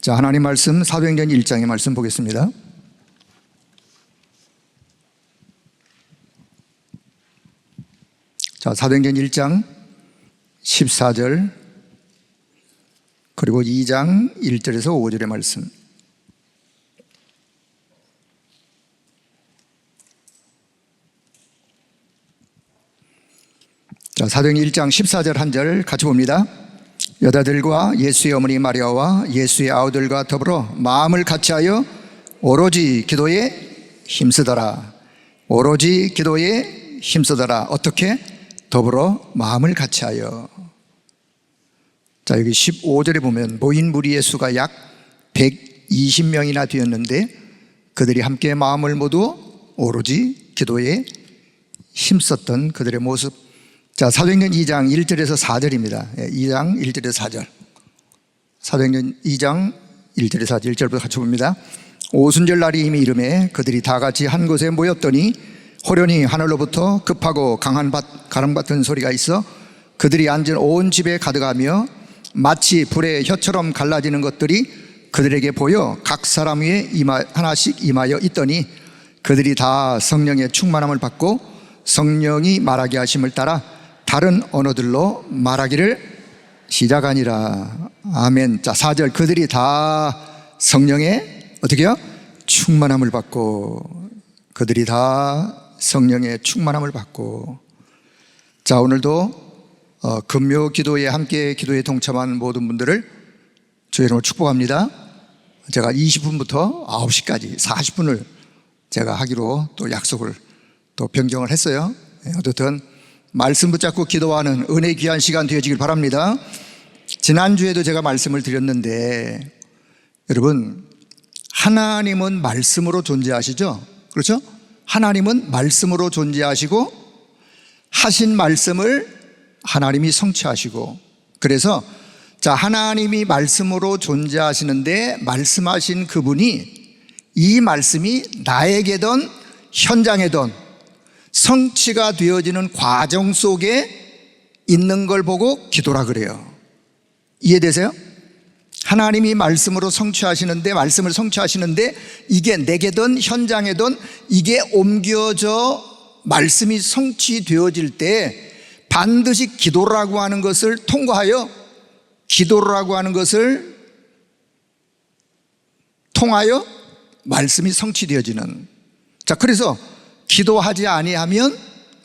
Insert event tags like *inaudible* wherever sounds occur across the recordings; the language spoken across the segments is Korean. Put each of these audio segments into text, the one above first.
자, 하나님 말씀 사도행전 1장의 말씀 보겠습니다. 자, 사도행전 1장 14절 그리고 2장 1절에서 5절의 말씀. 자, 사도행전 1장 14절 한 절 같이 봅니다. 여자들과 예수의 어머니 마리아와 예수의 아우들과 더불어 마음을 같이하여 오로지 기도에 힘쓰더라. 오로지 기도에 힘쓰더라. 어떻게? 더불어 마음을 같이하여. 자, 여기 15절에 보면 모인 무리의 수가 약 120명이나 되었는데 그들이 함께 마음을 모두 오로지 기도에 힘썼던 그들의 모습. 자, 사도행전 2장 1절에서 4절입니다. 2장 1절에서 4절. 사도행전 2장 1절에서 4절, 1절부터 같이 봅니다. 오순절 날이 이미 이름에 그들이 다 같이 한 곳에 모였더니 호련히 하늘로부터 급하고 강한 밭, 가랑 같은 소리가 있어 그들이 앉은 온 집에 가득하며 마치 불의 혀처럼 갈라지는 것들이 그들에게 보여 각 사람 위에 임하, 하나씩 임하여 있더니 그들이 다 성령의 충만함을 받고 성령이 말하게 하심을 따라 다른 언어들로 말하기를 시작하니라. 아멘. 자, 4절. 그들이 다 성령의 어떻게요? 충만함을 받고 그들이 다 성령의 충만함을 받고 자, 오늘도 어, 금요 기도에 함께 기도에 동참한 모든 분들을 주의 이름으로 축복합니다. 제가 20분부터 9시까지 40분을 제가 하기로 또 약속을 또 변경을 했어요. 예, 어쨌든 말씀 붙잡고 기도하는 은혜 귀한 시간 되어지길 바랍니다. 지난주에도 제가 말씀을 드렸는데 여러분 하나님은 말씀으로 존재하시죠? 그렇죠? 하나님은 말씀으로 존재하시고 하신 말씀을 하나님이 성취하시고 그래서 자 하나님이 말씀으로 존재하시는데 말씀하신 그분이 이 말씀이 나에게든 현장에든 성취가 되어지는 과정 속에 있는 걸 보고 기도라 그래요. 이해되세요? 하나님이 말씀으로 성취하시는데 말씀을 성취하시는데 이게 내게든 현장에든 이게 옮겨져 말씀이 성취되어질 때 반드시 기도라고 하는 것을 통과하여 기도라고 하는 것을 통하여 말씀이 성취되어지는 자 그래서 기도하지 아니하면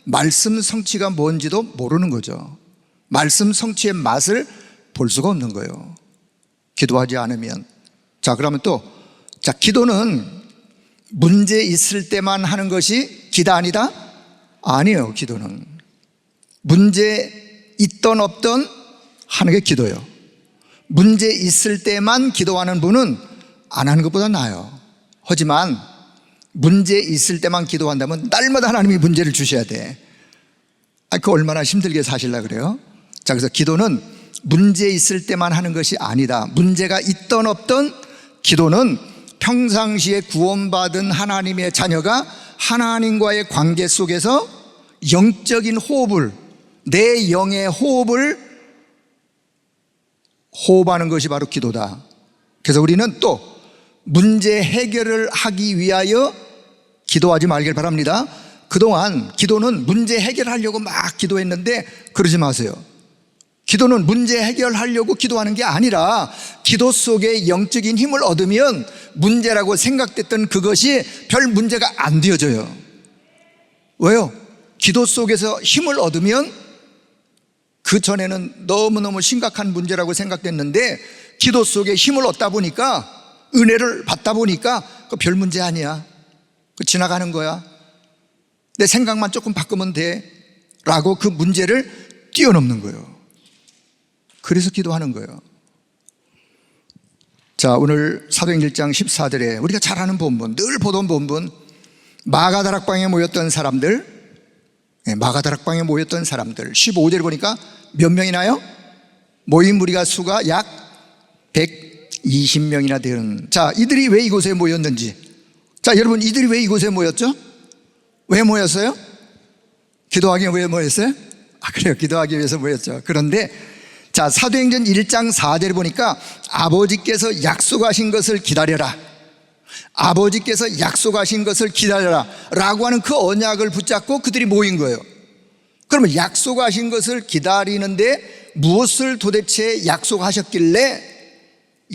말씀 성취가 뭔지도 모르는 거죠. 말씀 성취의 맛을 볼 수가 없는 거예요. 기도하지 않으면 자 그러면 또 자 기도는 문제 있을 때만 하는 것이 기도 아니다? 아니에요. 기도는 문제 있던 없던 하는 게 기도예요. 문제 있을 때만 기도하는 분은 안 하는 것보다 나아요. 하지만 문제 있을 때만 기도한다면 날마다 하나님이 문제를 주셔야 돼. 아, 그 얼마나 힘들게 사실라 그래요? 자, 그래서 기도는 문제 있을 때만 하는 것이 아니다. 문제가 있던 없던 기도는 평상시에 구원받은 하나님의 자녀가 하나님과의 관계 속에서 영적인 호흡을 내 영의 호흡을 호흡하는 것이 바로 기도다. 그래서 우리는 또 문제 해결을 하기 위하여 기도하지 말길 바랍니다. 그동안 기도는 문제 해결하려고 막 기도했는데 그러지 마세요. 기도는 문제 해결하려고 기도하는 게 아니라 기도 속에 영적인 힘을 얻으면 문제라고 생각됐던 그것이 별 문제가 안 되어져요. 왜요? 기도 속에서 힘을 얻으면 그 전에는 너무너무 심각한 문제라고 생각됐는데 기도 속에 힘을 얻다 보니까 은혜를 받다 보니까 그 별 문제 아니야. 그 지나가는 거야. 내 생각만 조금 바꾸면 돼. 라고 그 문제를 뛰어넘는 거예요. 그래서 기도하는 거예요. 자, 오늘 사도행 1장 14절에 우리가 잘 아는 본문, 늘 보던 본문, 마가다락방에 모였던 사람들, 예, 마가다락방에 모였던 사람들, 15절에 보니까 몇 명이나요? 모인 무리가 수가 약 120명이나 되는. 자, 이들이 왜 이곳에 모였는지. 자, 여러분, 이들이 왜 이곳에 모였죠? 왜 모였어요? 기도하기 위해 모였어요? 아, 그래요. 기도하기 위해서 모였죠. 그런데 자, 사도행전 1장 4절에 보니까 아버지께서 약속하신 것을 기다려라. 아버지께서 약속하신 것을 기다려라. 라고 하는 그 언약을 붙잡고 그들이 모인 거예요. 그러면 약속하신 것을 기다리는데 무엇을 도대체 약속하셨길래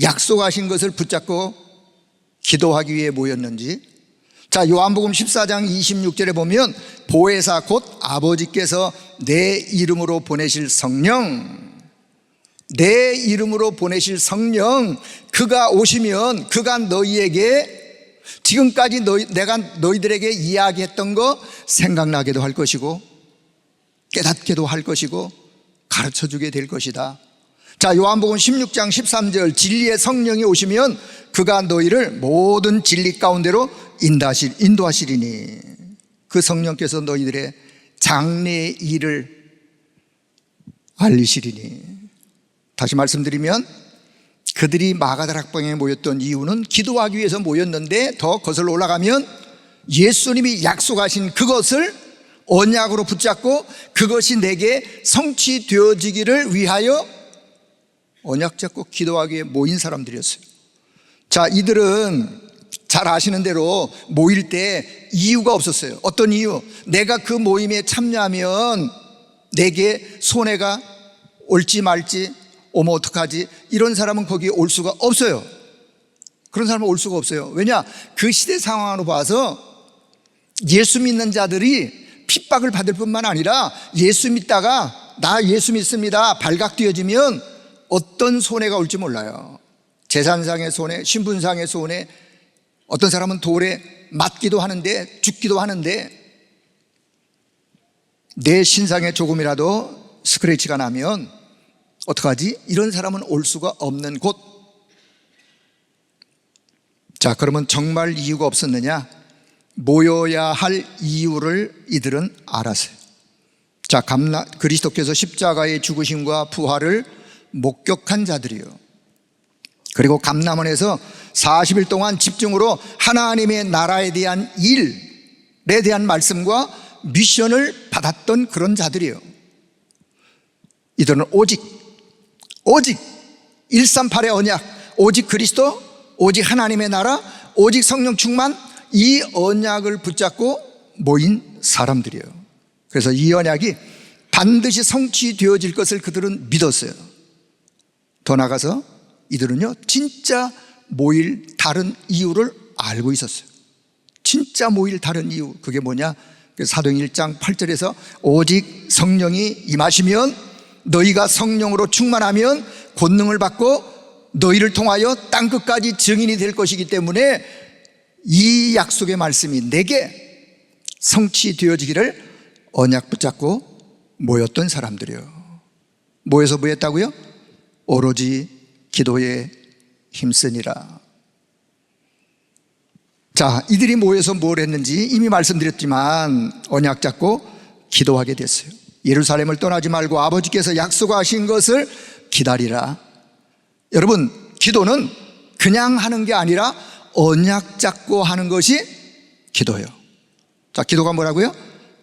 약속하신 것을 붙잡고 기도하기 위해 모였는지 자 요한복음 14장 26절에 보면 보혜사 곧 아버지께서 내 이름으로 보내실 성령 내 이름으로 보내실 성령 그가 오시면 그가 너희에게 지금까지 너희, 내가 너희들에게 이야기했던 거 생각나게도 할 것이고 깨닫게도 할 것이고 가르쳐 주게 될 것이다. 자, 요한복음 16장 13절 진리의 성령이 오시면 그가 너희를 모든 진리 가운데로 인도하실, 인도하시리니 그 성령께서 너희들의 장래의 일을 알리시리니. 다시 말씀드리면 그들이 마가다락방에 모였던 이유는 기도하기 위해서 모였는데 더 거슬러 올라가면 예수님이 약속하신 그것을 언약으로 붙잡고 그것이 내게 성취되어지기를 위하여 언약 잡고 기도하기 위해 모인 사람들이었어요. 자, 이들은 잘 아시는 대로 모일 때 이유가 없었어요. 어떤 이유? 내가 그 모임에 참여하면 내게 손해가 올지 말지, 오면 어떡하지? 이런 사람은 거기에 올 수가 없어요. 그런 사람은 올 수가 없어요. 왜냐? 그 시대 상황으로 봐서 예수 믿는 자들이 핍박을 받을 뿐만 아니라 예수 믿다가 나 예수 믿습니다. 발각되어지면 어떤 손해가 올지 몰라요. 재산상의 손해, 신분상의 손해, 어떤 사람은 돌에 맞기도 하는데 죽기도 하는데 내 신상에 조금이라도 스크래치가 나면 어떡하지? 이런 사람은 올 수가 없는 곳. 자, 그러면 정말 이유가 없었느냐? 모여야 할 이유를 이들은 알았어요. 자, 감나, 그리스도께서 십자가의 죽으심과 부활을 목격한 자들이요. 그리고 감남원에서 40일 동안 집중으로 하나님의 나라에 대한 일에 대한 말씀과 미션을 받았던 그런 자들이요. 이들은 오직, 오직 138의 언약, 오직 그리스도, 오직 하나님의 나라, 오직 성령 충만, 이 언약을 붙잡고 모인 사람들이에요. 그래서 이 언약이 반드시 성취되어질 것을 그들은 믿었어요. 더 나가서 이들은요, 진짜 모일 다른 이유를 알고 있었어요. 진짜 모일 다른 이유, 그게 뭐냐? 그 사도행 1장 8절에서 오직 성령이 임하시면 너희가 성령으로 충만하면 권능을 받고 너희를 통하여 땅 끝까지 증인이 될 것이기 때문에 이 약속의 말씀이 내게 성취되어지기를 언약 붙잡고 모였던 사람들이요. 모여서 모였다고요? 오로지 기도에 힘쓰니라. 자, 이들이 모여서 뭘 했는지 이미 말씀드렸지만 언약 잡고 기도하게 됐어요. 예루살렘을 떠나지 말고 아버지께서 약속하신 것을 기다리라. 여러분, 기도는 그냥 하는 게 아니라 언약 잡고 하는 것이 기도예요. 자, 기도가 뭐라고요?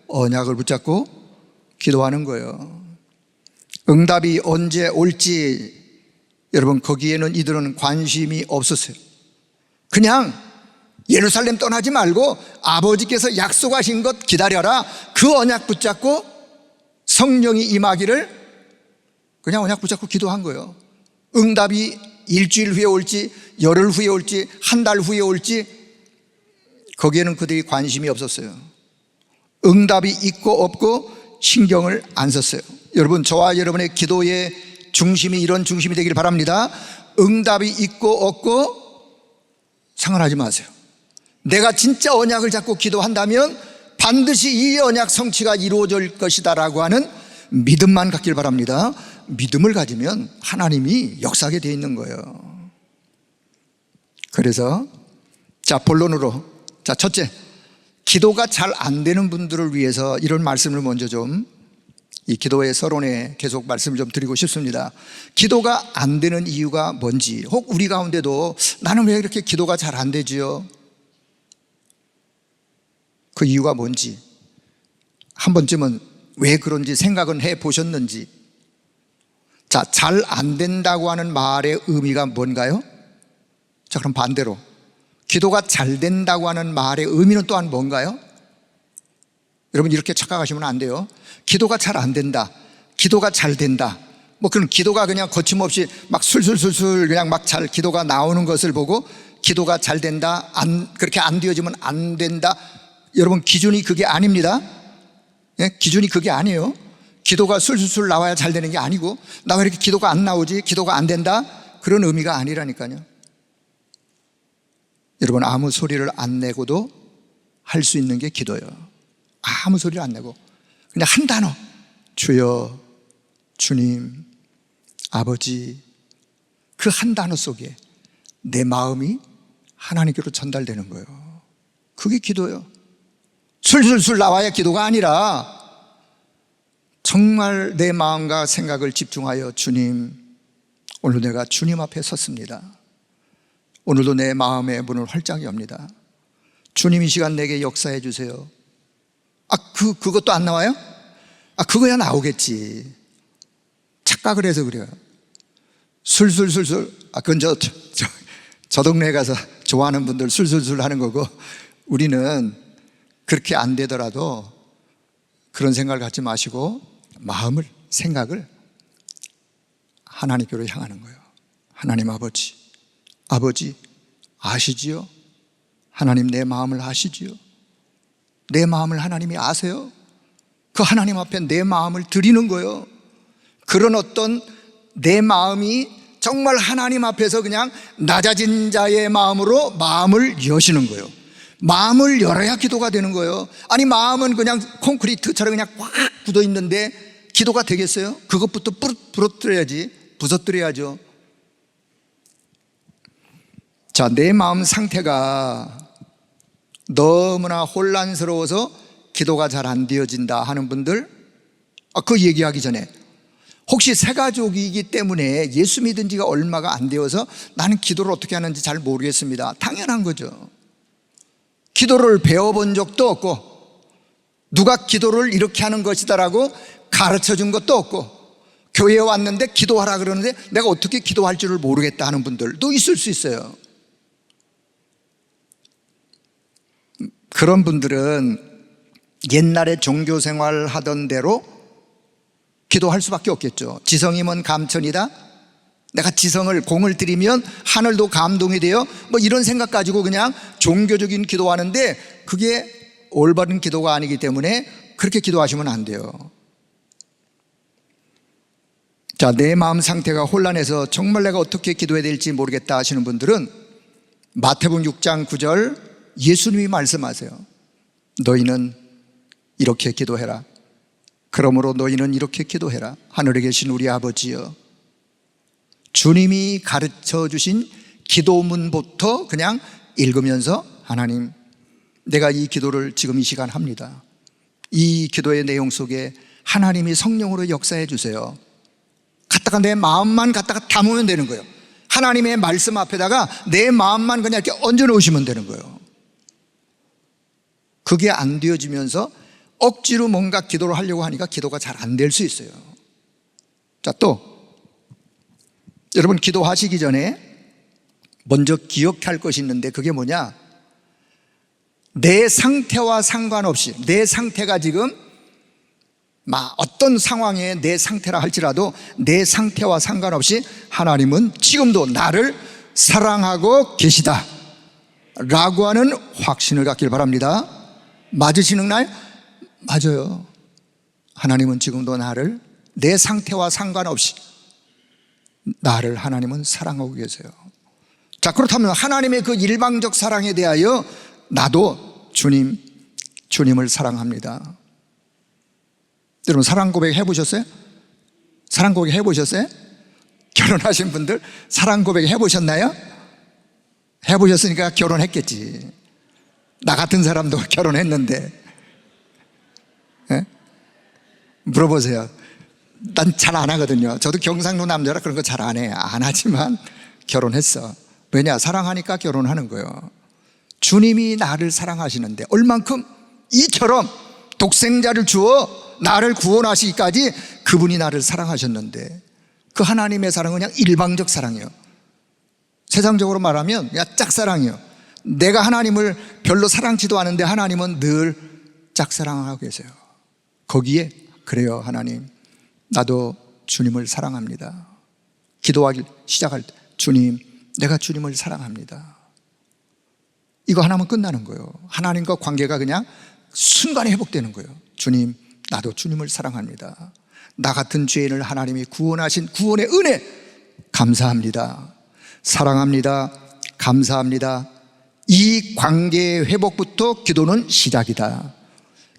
언약을 붙잡고 기도하는 거예요. 응답이 언제 올지 여러분 거기에는 이들은 관심이 없었어요. 그냥 예루살렘 떠나지 말고 아버지께서 약속하신 것 기다려라. 그 언약 붙잡고 성령이 임하기를 그냥 언약 붙잡고 기도한 거예요. 응답이 일주일 후에 올지, 열흘 후에 올지, 한 달 후에 올지, 거기에는 그들이 관심이 없었어요. 응답이 있고 없고 신경을 안 썼어요. 여러분, 저와 여러분의 기도의 중심이 이런 중심이 되기를 바랍니다. 응답이 있고 없고 상관하지 마세요. 내가 진짜 언약을 잡고 기도한다면 반드시 이 언약 성취가 이루어질 것이다라고 하는 믿음만 갖길 바랍니다. 믿음을 가지면 하나님이 역사하게 되어 있는 거예요. 그래서 자 본론으로 자 첫째 기도가 잘 안 되는 분들을 위해서 이런 말씀을 먼저 좀 이 기도의 서론에 계속 말씀을 좀 드리고 싶습니다. 기도가 안 되는 이유가 뭔지, 혹 우리 가운데도 나는 왜 이렇게 기도가 잘 안 되지요? 그 이유가 뭔지, 한 번쯤은 왜 그런지 생각은 해 보셨는지, 자, 잘 안 된다고 하는 말의 의미가 뭔가요? 자, 그럼 반대로. 기도가 잘 된다고 하는 말의 의미는 또한 뭔가요? 여러분 이렇게 착각하시면 안 돼요. 기도가 잘 안 된다. 기도가 잘 된다. 뭐 그런 기도가 그냥 거침없이 막 술술술술 그냥 막 잘 기도가 나오는 것을 보고 기도가 잘 된다. 안 그렇게 안 되어지면 안 된다. 여러분 기준이 그게 아닙니다. 예? 기준이 그게 아니에요. 기도가 술술술 나와야 잘 되는 게 아니고 나 왜 이렇게 기도가 안 나오지? 기도가 안 된다? 그런 의미가 아니라니까요. 여러분 아무 소리를 안 내고도 할 수 있는 게 기도예요. 아무 소리를 안 내고 그냥 한 단어 주여 주님 아버지 그 한 단어 속에 내 마음이 하나님께로 전달되는 거예요. 그게 기도예요. 술술술 나와야 기도가 아니라 정말 내 마음과 생각을 집중하여 주님 오늘 내가 주님 앞에 섰습니다. 오늘도 내 마음의 문을 활짝 엽니다. 주님 이 시간 내게 역사해 주세요. 아, 그, 그것도 안 나와요? 아, 그거야 나오겠지. 착각을 해서 그래요. 술술술술. 아, 그건 저, 저, 저, 저 동네에 가서 좋아하는 분들 술술술 하는 거고, 우리는 그렇게 안 되더라도 그런 생각을 갖지 마시고, 마음을, 생각을 하나님께로 향하는 거예요. 하나님 아버지, 아버지, 아시지요? 하나님 내 마음을 아시지요? 내 마음을 하나님이 아세요? 그 하나님 앞에 내 마음을 드리는 거예요. 그런 어떤 내 마음이 정말 하나님 앞에서 그냥 낮아진 자의 마음으로 마음을 여시는 거예요. 마음을 열어야 기도가 되는 거예요. 아니, 마음은 그냥 콘크리트처럼 그냥 꽉 굳어 있는데 기도가 되겠어요? 그것부터 부러뜨려야지, 부서뜨려야죠. 자, 내 마음 상태가 너무나 혼란스러워서 기도가 잘 안 되어진다 하는 분들, 아, 그 얘기하기 전에 혹시 새 가족이기 때문에 예수 믿은 지가 얼마가 안 되어서 나는 기도를 어떻게 하는지 잘 모르겠습니다. 당연한 거죠. 기도를 배워본 적도 없고 누가 기도를 이렇게 하는 것이다라고 가르쳐 준 것도 없고 교회에 왔는데 기도하라 그러는데 내가 어떻게 기도할 줄을 모르겠다 하는 분들도 있을 수 있어요. 그런 분들은 옛날에 종교 생활 하던 대로 기도할 수밖에 없겠죠. 지성이면 감천이다. 내가 지성을 공을 들이면 하늘도 감동이 되어 뭐 이런 생각 가지고 그냥 종교적인 기도하는데 그게 올바른 기도가 아니기 때문에 그렇게 기도하시면 안 돼요. 자, 내 마음 상태가 혼란해서 정말 내가 어떻게 기도해야 될지 모르겠다 하시는 분들은 마태복음 6장 9절 예수님이 말씀하세요. 너희는 이렇게 기도해라. 그러므로 너희는 이렇게 기도해라. 하늘에 계신 우리 아버지여. 주님이 가르쳐 주신 기도문부터 그냥 읽으면서 하나님, 내가 이 기도를 지금 이 시간 합니다. 이 기도의 내용 속에 하나님이 성령으로 역사해 주세요. 갖다가 내 마음만 갖다가 담으면 되는 거예요. 하나님의 말씀 앞에다가 내 마음만 그냥 이렇게 얹어 놓으시면 되는 거예요. 그게 안 되어지면서 억지로 뭔가 기도를 하려고 하니까 기도가 잘 안 될 수 있어요. 자, 또, 여러분 기도하시기 전에 먼저 기억할 것이 있는데 그게 뭐냐? 내 상태와 상관없이 내 상태가 지금 막 어떤 상황에 내 상태라 할지라도 내 상태와 상관없이 하나님은 지금도 나를 사랑하고 계시다. 라고 하는 확신을 갖길 바랍니다. 맞으시는 날? 맞아요. 하나님은 지금도 나를 내 상태와 상관없이 나를 하나님은 사랑하고 계세요. 자, 그렇다면 하나님의 그 일방적 사랑에 대하여 나도 주님, 주님을 사랑합니다. 여러분, 사랑 고백 해보셨어요? 사랑 고백 해보셨어요? 결혼하신 분들 사랑 고백 해보셨나요? 해보셨으니까 결혼했겠지. 나 같은 사람도 *laughs* 결혼했는데 예? 물어보세요. 난 잘 안 하거든요. 저도 경상도 남자라 그런 거 잘 안 해. 안 하지만 결혼했어. 왜냐? 사랑하니까 결혼하는 거예요. 주님이 나를 사랑하시는데 얼만큼 이처럼 독생자를 주어 나를 구원하시기까지 그분이 나를 사랑하셨는데 그 하나님의 사랑은 그냥 일방적 사랑이에요. 세상적으로 말하면 그냥 짝사랑이에요. 내가 하나님을 별로 사랑치도 않은데 하나님은 늘 짝사랑하고 계세요. 거기에 그래요, 하나님. 나도 주님을 사랑합니다. 기도하기 시작할 때 주님, 내가 주님을 사랑합니다. 이거 하나면 끝나는 거예요. 하나님과 관계가 그냥 순간에 회복되는 거예요. 주님, 나도 주님을 사랑합니다. 나 같은 죄인을 하나님이 구원하신 구원의 은혜 감사합니다. 사랑합니다. 감사합니다. 이 관계의 회복부터 기도는 시작이다.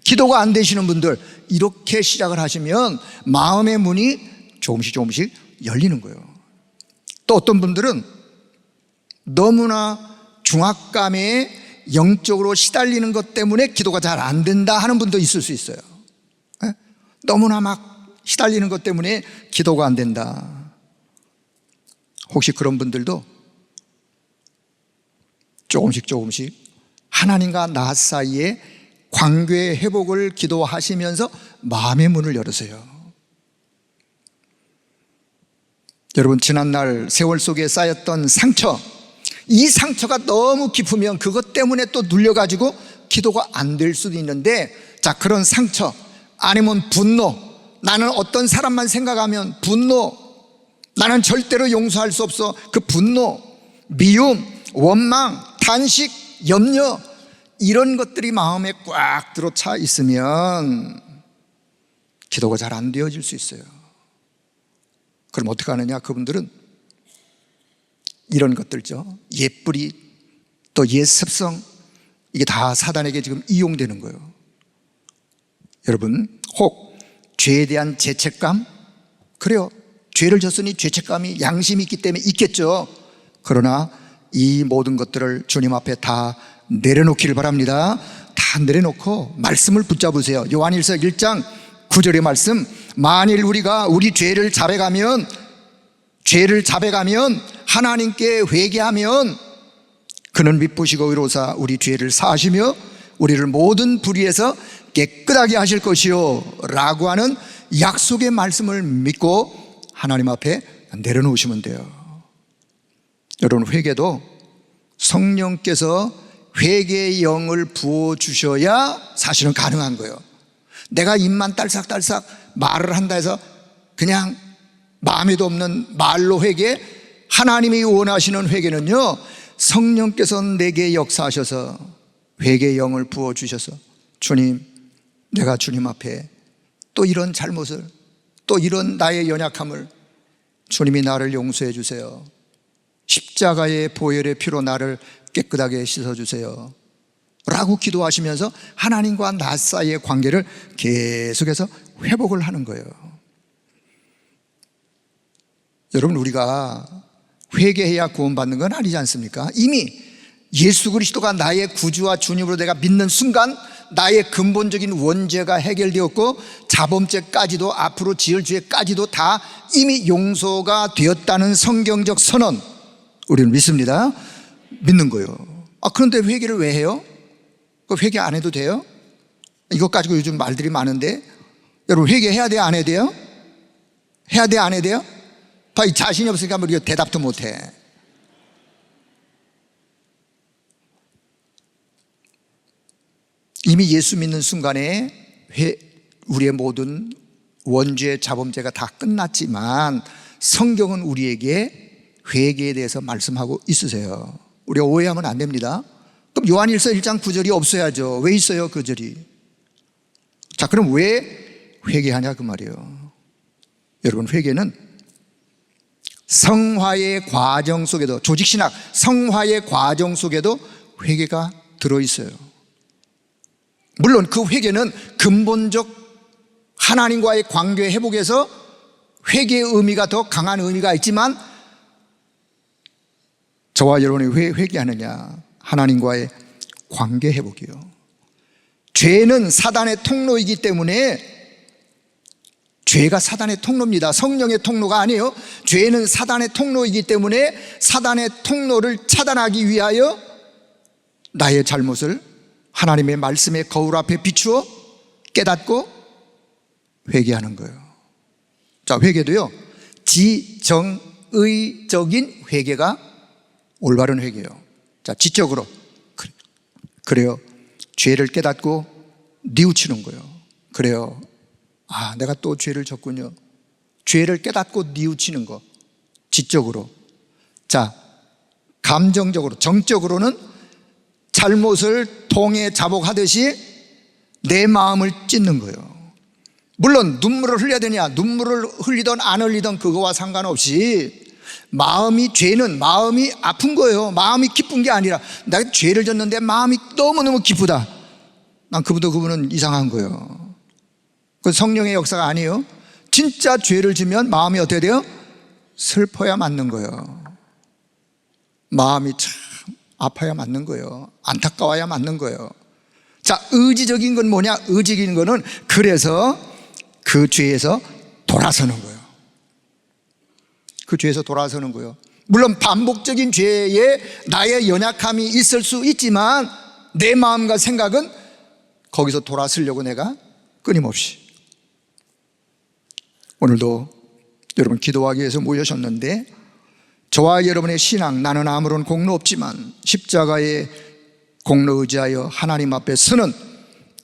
기도가 안 되시는 분들 이렇게 시작을 하시면 마음의 문이 조금씩 조금씩 열리는 거예요. 또 어떤 분들은 너무나 중압감에 영적으로 시달리는 것 때문에 기도가 잘 안 된다 하는 분도 있을 수 있어요. 예? 너무나 막 시달리는 것 때문에 기도가 안 된다. 혹시 그런 분들도 조금씩 조금씩 하나님과 나 사이에 관계의 회복을 기도하시면서 마음의 문을 열으세요. 여러분, 지난날 세월 속에 쌓였던 상처, 이 상처가 너무 깊으면 그것 때문에 또 눌려가지고 기도가 안 될 수도 있는데, 자, 그런 상처, 아니면 분노, 나는 어떤 사람만 생각하면 분노, 나는 절대로 용서할 수 없어. 그 분노, 미움, 원망, 탄식, 염려, 이런 것들이 마음에 꽉 들어차 있으면 기도가 잘 안 되어질 수 있어요. 그럼 어떻게 하느냐? 그분들은 이런 것들죠. 옛뿌리, 또 옛습성, 이게 다 사단에게 지금 이용되는 거예요. 여러분, 혹 죄에 대한 죄책감? 그래요. 죄를 졌으니 죄책감이 양심이 있기 때문에 있겠죠. 그러나 이 모든 것들을 주님 앞에 다 내려놓기를 바랍니다. 다 내려놓고 말씀을 붙잡으세요. 요한일서 1장 9절의 말씀. 만일 우리가 우리 죄를 자백하면 죄를 자백하면 하나님께 회개하면 그는 미쁘시고 의로사 우리 죄를 사하시며 우리를 모든 불의에서 깨끗하게 하실 것이요 라고 하는 약속의 말씀을 믿고 하나님 앞에 내려놓으시면 돼요. 여러분 회개도 성령께서 회개의 영을 부어 주셔야 사실은 가능한 거예요. 내가 입만 딸싹딸싹 말을 한다 해서 그냥 마음에도 없는 말로 회개 하나님이 원하시는 회개는요 성령께서 내게 역사하셔서 회개의 영을 부어 주셔서 주님 내가 주님 앞에 또 이런 잘못을 또 이런 나의 연약함을 주님이 나를 용서해 주세요. 십자가의 보혈의 피로 나를 깨끗하게 씻어주세요. 라고 기도하시면서 하나님과 나 사이의 관계를 계속해서 회복을 하는 거예요. 여러분, 우리가 회개해야 구원받는 건 아니지 않습니까? 이미 예수 그리스도가 나의 구주와 주님으로 내가 믿는 순간 나의 근본적인 원죄가 해결되었고 자범죄까지도 앞으로 지을 죄까지도 다 이미 용서가 되었다는 성경적 선언 우리는 믿습니다. 믿는 거예요. 아, 그런데 회개를 왜 해요? 그 회개 안 해도 돼요? 이것 가지고 요즘 말들이 많은데 여러분 회개해야 돼요? 안 해야 돼요? 해야 돼요? 안 해야 돼요? 봐, 자신이 없으니까 뭐 대답도 못 해. 이미 예수 믿는 순간에 회, 우리의 모든 원죄, 자범죄가 다 끝났지만 성경은 우리에게 회개에 대해서 말씀하고 있으세요. 우리가 오해하면 안 됩니다. 그럼 요한일서 1장 9절이 없어야죠. 왜 있어요, 그 절이? 자, 그럼 왜 회개하냐 그 말이에요. 여러분, 회개는 성화의 과정 속에도 조직 신학 성화의 과정 속에도 회개가 들어 있어요. 물론 그 회개는 근본적 하나님과의 관계 회복에서 회개의 의미가 더 강한 의미가 있지만 저와 여러분이 왜 회개하느냐? 하나님과의 관계 회복이요. 죄는 사단의 통로이기 때문에 죄가 사단의 통로입니다. 성령의 통로가 아니에요. 죄는 사단의 통로이기 때문에 사단의 통로를 차단하기 위하여 나의 잘못을 하나님의 말씀의 거울 앞에 비추어 깨닫고 회개하는 거예요. 자, 회개도요. 지정의적인 회개가 올바른 회개예요. 자, 지적으로. 그래- 그래 요. 죄를 깨닫고 뉘우치는 거예요. 그래요. 아, 내가 또 죄를 졌군요. 죄를 깨닫고 뉘우치는 거. 지적으로. 자, 감정적으로, 정적으로는 잘못을 통에 자복하듯이 내 마음을 찢는 거예요. 물론 눈물을 흘려야 되냐, 눈물을 흘리던 안 흘리던 그거와 상관없이 마음이 죄는 마음이 아픈 거예요. 마음이 기쁜 게 아니라 내가 죄를 졌는데 마음이 너무너무 기쁘다. 난 그분도 그분은 이상한 거예요. 그 성령의 역사가 아니에요. 진짜 죄를 지면 마음이 어떻게 돼요? 슬퍼야 맞는 거예요. 마음이 참 아파야 맞는 거예요. 안타까워야 맞는 거예요. 자, 의지적인 건 뭐냐? 의지적인 거는 그래서 그 죄에서 돌아서는 거예요. 그 죄에서 돌아서는 거예요. 물론 반복적인 죄에 나의 연약함이 있을 수 있지만 내 마음과 생각은 거기서 돌아서려고 내가 끊임없이 오늘도 여러분 기도하기 위해서 모여셨는데 저와 여러분의 신앙 나는 아무런 공로 없지만 십자가의 공로 의지하여 하나님 앞에 서는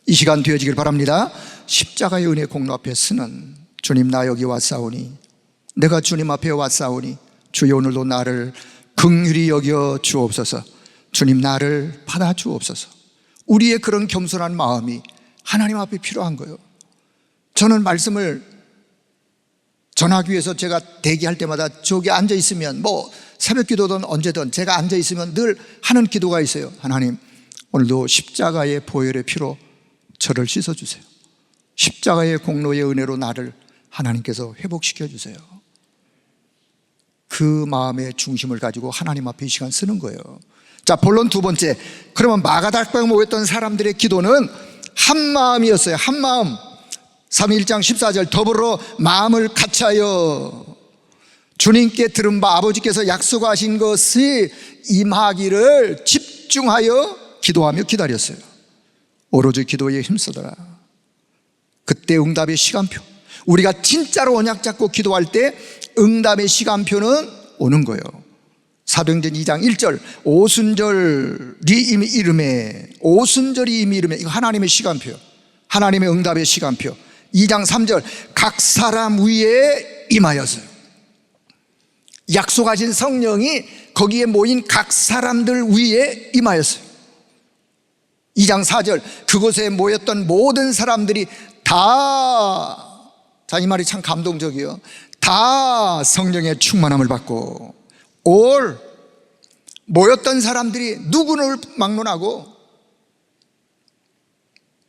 이 시간 되어지길 바랍니다. 십자가의 은혜 공로 앞에 서는 주님 나 여기 왔사오니 내가 주님 앞에 왔사오니 주여 오늘도 나를 긍휼히 여겨 주옵소서 주님 나를 받아 주옵소서 우리의 그런 겸손한 마음이 하나님 앞에 필요한 거예요. 저는 말씀을 전하기 위해서 제가 대기할 때마다 저기 앉아 있으면 뭐 새벽 기도든 언제든 제가 앉아 있으면 늘 하는 기도가 있어요. 하나님, 오늘도 십자가의 보혈의 피로 저를 씻어 주세요. 십자가의 공로의 은혜로 나를 하나님께서 회복시켜 주세요. 그 마음의 중심을 가지고 하나님 앞에 이 시간 쓰는 거예요. 자, 본론 두 번째. 그러면 마가닥방에 모였던 사람들의 기도는 한 마음이었어요. 한 마음. 3일장 14절 더불어 마음을 같이하여 주님께 들은 바 아버지께서 약속하신 것이 임하기를 집중하여 기도하며 기다렸어요. 오로지 기도에 힘쓰더라. 그때 응답의 시간표. 우리가 진짜로 언약 잡고 기도할 때 응답의 시간표는 오는 거예요. 사도행전 2장 1절 오순절이 이름에 오순절이 이름에 이거 하나님의 시간표요. 하나님의 응답의 시간표. 2장 3절 각 사람 위에 임하였어요. 약속하신 성령이 거기에 모인 각 사람들 위에 임하였어요. 2장 4절 그곳에 모였던 모든 사람들이 다 자, 이 말이 참 감동적이요. 다 성령의 충만함을 받고 올 모였던 사람들이 누구를 막론하고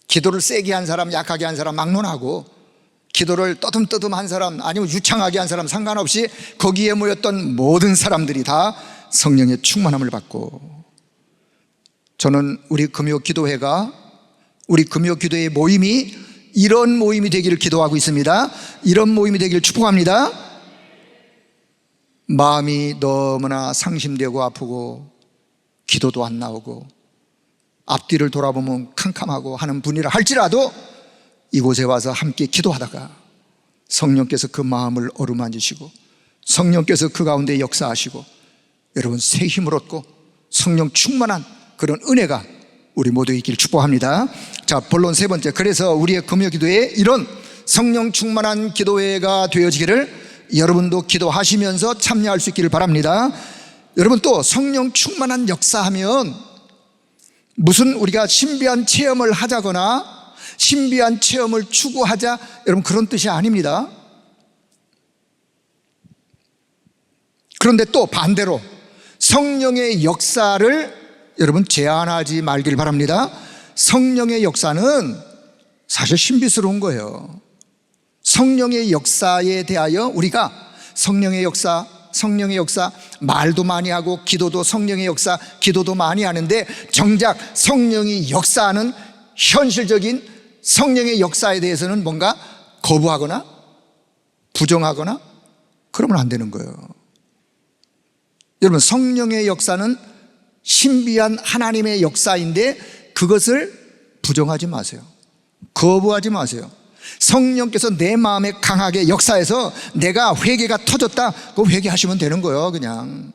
기도를 세게 한 사람, 약하게 한 사람 막론하고 기도를 떠듬떠듬 한 사람 아니면 유창하게 한 사람 상관없이 거기에 모였던 모든 사람들이 다 성령의 충만함을 받고 저는 우리 금요 기도회가 우리 금요 기도회 모임이 이런 모임이 되기를 기도하고 있습니다. 이런 모임이 되기를 축복합니다. 마음이 너무나 상심되고 아프고 기도도 안 나오고 앞뒤를 돌아보면 캄캄하고 하는 분이라 할지라도 이곳에 와서 함께 기도하다가 성령께서 그 마음을 어루만지시고 성령께서 그 가운데 역사하시고 여러분 새 힘을 얻고 성령 충만한 그런 은혜가 우리 모두 있기를 축복합니다. 자, 본론 세 번째. 그래서 우리의 금요 기도에 이런 성령 충만한 기도회가 되어지기를 여러분도 기도하시면서 참여할 수 있기를 바랍니다. 여러분 또 성령 충만한 역사하면 무슨 우리가 신비한 체험을 하자거나 신비한 체험을 추구하자 여러분 그런 뜻이 아닙니다. 그런데 또 반대로 성령의 역사를 여러분 제한하지 말길 바랍니다. 성령의 역사는 사실 신비스러운 거예요. 성령의 역사에 대하여 우리가 성령의 역사, 성령의 역사, 말도 많이 하고 기도도 성령의 역사, 기도도 많이 하는데 정작 성령이 역사하는 현실적인 성령의 역사에 대해서는 뭔가 거부하거나 부정하거나 그러면 안 되는 거예요. 여러분, 성령의 역사는 신비한 하나님의 역사인데 그것을 부정하지 마세요. 거부하지 마세요. 성령께서 내 마음에 강하게 역사해서 내가 회개가 터졌다. 그 회개하시면 되는 거예요, 그냥.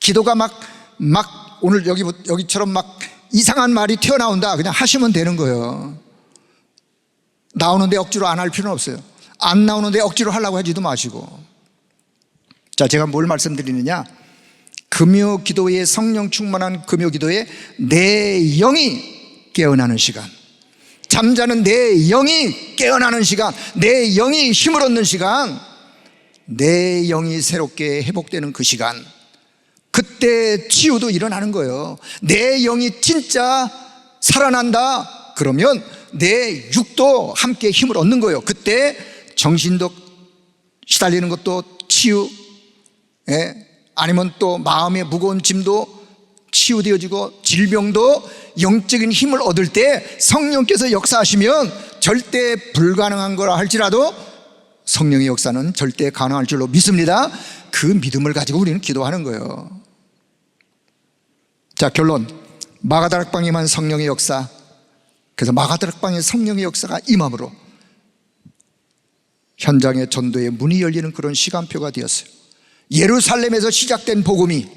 기도가 막, 막, 오늘 여기, 여기처럼 막 이상한 말이 튀어나온다. 그냥 하시면 되는 거예요. 나오는데 억지로 안 할 필요는 없어요. 안 나오는데 억지로 하려고 하지도 마시고. 자, 제가 뭘 말씀드리느냐. 금요 기도에 성령 충만한 금요 기도에 내 영이 깨어나는 시간. 잠자는 내 영이 깨어나는 시간. 내 영이 힘을 얻는 시간. 내 영이 새롭게 회복되는 그 시간. 그때 치유도 일어나는 거예요. 내 영이 진짜 살아난다. 그러면 내 육도 함께 힘을 얻는 거예요. 그때 정신도 시달리는 것도 치유, 예? 아니면 또 마음의 무거운 짐도 치유되어지고 질병도 영적인 힘을 얻을 때 성령께서 역사하시면 절대 불가능한 거라 할지라도 성령의 역사는 절대 가능할 줄로 믿습니다. 그 믿음을 가지고 우리는 기도하는 거예요. 자, 결론. 마가다락방에만 성령의 역사. 그래서 마가다락방에 성령의 역사가 임함으로 현장의 전도의 문이 열리는 그런 시간표가 되었어요. 예루살렘에서 시작된 복음이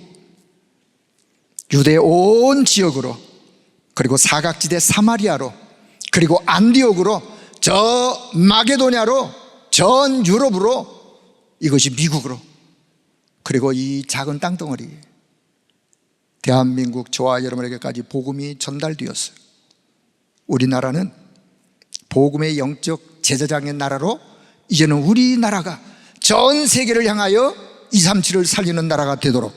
유대 온 지역으로 그리고 사각지대 사마리아로 그리고 안디옥으로 저 마게도냐로 전 유럽으로 이것이 미국으로 그리고 이 작은 땅덩어리 대한민국 저와 여러분에게까지 복음이 전달되었어요. 우리나라는 복음의 영적 제사장의 나라로 이제는 우리나라가 전 세계를 향하여 237을 살리는 나라가 되도록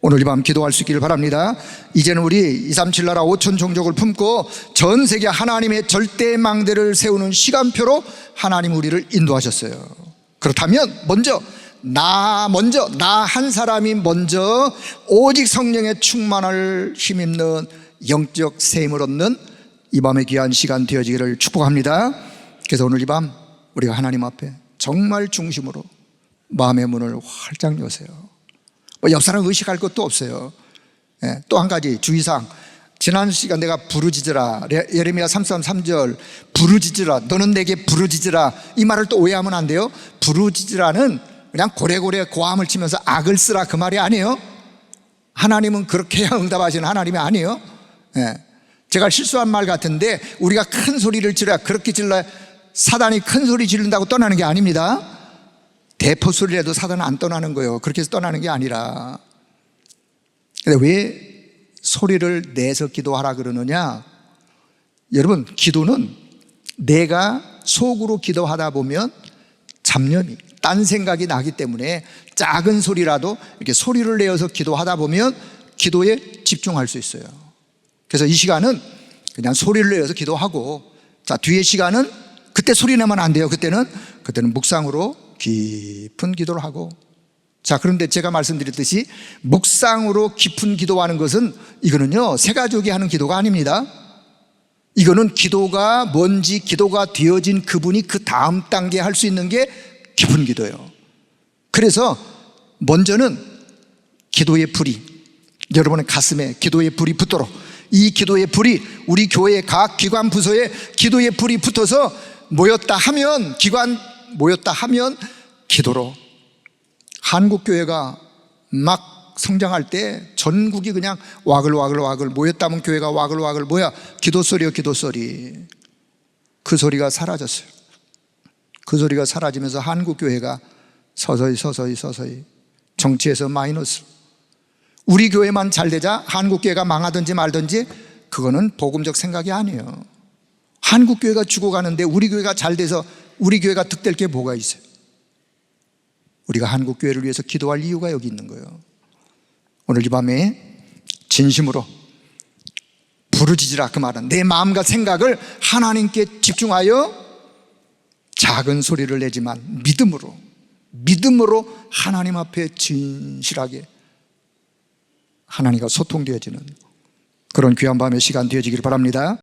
오늘 이 밤 기도할 수 있기를 바랍니다. 이제는 우리 237 나라 5천 종족을 품고 전 세계 하나님의 절대 망대를 세우는 시간표로 하나님 우리를 인도하셨어요. 그렇다면 먼저 나 먼저 나 한 사람이 먼저 오직 성령의 충만을 힘입는 영적 세임을 얻는 이 밤의 귀한 시간 되어지기를 축복합니다. 그래서 오늘 이 밤 우리가 하나님 앞에 정말 중심으로 마음의 문을 활짝 여세요. 뭐 옆 사람 의식할 것도 없어요. 예, 또한 가지 주의사항. 지난 시간 내가 부르짖으라 예레미야 33, 3절 부르짖으라 너는 내게 부르짖으라 이 말을 또 오해하면 안 돼요 부르짖으라는 그냥 고래고래 고함을 치면서 악을 쓰라 그 말이 아니에요 하나님은 그렇게 응답하시는 하나님이 아니에요 예. 제가 실수한 말 같은데 우리가 큰 소리를 질러야 그렇게 질러 사단이 큰 소리 지른다고 떠나는 게 아닙니다 대포 소리라도 사단은 안 떠나는 거예요. 그렇게 해서 떠나는 게 아니라. 근데 왜 소리를 내서 기도하라 그러느냐? 여러분 기도는 내가 속으로 기도하다 보면 잡념이 딴 생각이 나기 때문에 작은 소리라도 이렇게 소리를 내어서 기도하다 보면 기도에 집중할 수 있어요. 그래서 이 시간은 그냥 소리를 내어서 기도하고 자 뒤에 시간은 그때 소리 내면 안 돼요. 그때는 그때는 묵상으로 깊은 기도를 하고 자 그런데 제가 말씀드렸듯이 묵상으로 깊은 기도하는 것은 이거는요 새 가족이 하는 기도가 아닙니다. 이거는 기도가 뭔지 기도가 되어진 그분이 그 다음 단계 할 수 있는 게 깊은 기도예요. 그래서 먼저는 기도의 불이 여러분의 가슴에 기도의 불이 붙도록 이 기도의 불이 우리 교회 각 기관 부서에 기도의 불이 붙어서 모였다 하면 기관 모였다 하면 기도로. 한국 교회가 막 성장할 때 전국이 그냥 와글와글와글 모였다면 교회가 와글와글 뭐야 기도 소리요 기도 소리. 그 소리가 사라졌어요. 그 소리가 사라지면서 한국 교회가 서서히 서서히 서서히 정치에서 마이너스. 우리 교회만 잘 되자 한국 교회가 망하든지 말든지 그거는 복음적 생각이 아니에요. 한국 교회가 죽어가는데 우리 교회가 잘 돼서 우리 교회가 득될 게 뭐가 있어요? 우리가 한국 교회를 위해서 기도할 이유가 여기 있는 거예요. 오늘 이 밤에 진심으로 부르짖으라 그 말은 내 마음과 생각을 하나님께 집중하여 작은 소리를 내지만 믿음으로 믿음으로 하나님 앞에 진실하게 하나님과 소통되어지는 그런 귀한 밤의 시간 되어지기를 바랍니다